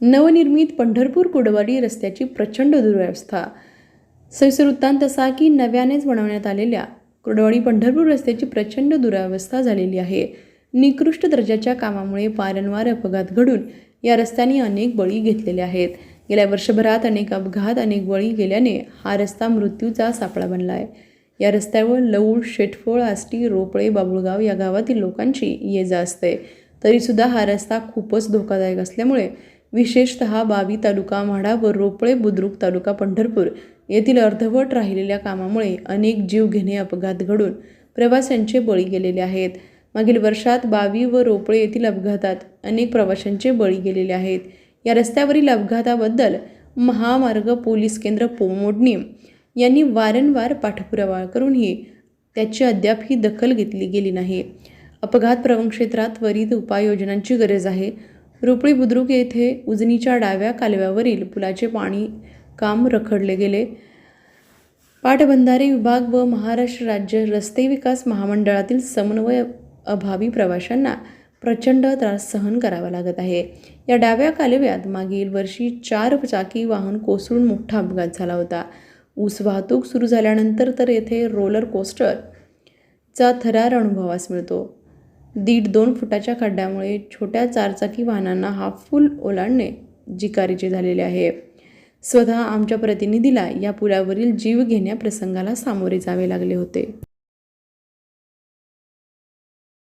नवनिर्मित पंढरपूर कुडवाडी रस्त्याची प्रचंड दुरवस्था सविस्तर वृत्तांत असा की नव्यानेच बनवण्यात आलेल्या कुडवाडी पंढरपूर रस्त्याची प्रचंड दुरावस्था झालेली आहे. निकृष्ट दर्जाच्या कामामुळे वारंवार अपघात घडून या रस्त्याने अनेक बळी घेतलेले आहेत. गेल्या वर्षभरात अनेक अपघात अनेक बळी गेल्याने हा रस्ता मृत्यूचा सापळा बनला आहे या रस्त्यावर लौळ शेटफळ आष्टी रोपळे बाबुळगाव या गावातील लोकांची ये जा असते. तरीसुद्धा हा रस्ता खूपच धोकादायक असल्यामुळे विशेषतः बावी तालुका म्हाडा व रोपळे बुद्रुक तालुका पंढरपूर येथील अर्धवट राहिलेल्या कामामुळे अनेक जीवघेणे अपघात घडून प्रवाशांचे बळी गेलेले आहेत. मागील वर्षात बावी व रोपळे येथील अपघातात अनेक प्रवाशांचे बळी गेलेले आहेत. या रस्त्यावरील अपघाताबद्दल महामार्ग पोलीस केंद्र पोमोडणी यांनी वारंवार पाठपुरावा करूनही त्याची अद्याप ही दखल घेतली गेली नाही. अपघात प्रवण क्षेत्रात त्वरित उपाययोजनांची गरज आहे. रुपळी बुद्रुक येथे उजनीच्या डाव्या कालव्यावरील पुलाचे पाणी काम रखडले गेले. पाटबंधारे विभाग व महाराष्ट्र राज्य रस्ते विकास महामंडळातील समन्वय अभावी प्रवाशांना प्रचंड त्रास सहन करावा लागत आहे. या डाव्या कालव्यात मागील वर्षी चार चाकी वाहन कोसळून मोठा अपघात झाला होता. ऊस वाहतूक सुरू झाल्यानंतर तर येथे रोलर कोस्टरचा थरार अनुभवास मिळतो. दीड दोन फुटाच्या खड्ड्यामुळे छोट्या चारचाकी वाहनांना हा फुल ओलांडणे जिकारीचे झालेले आहे. स्वतः आमच्या प्रतिनिधीला या पुलावरील जीव घेण्या प्रसंगाला सामोरे जावे लागले होते.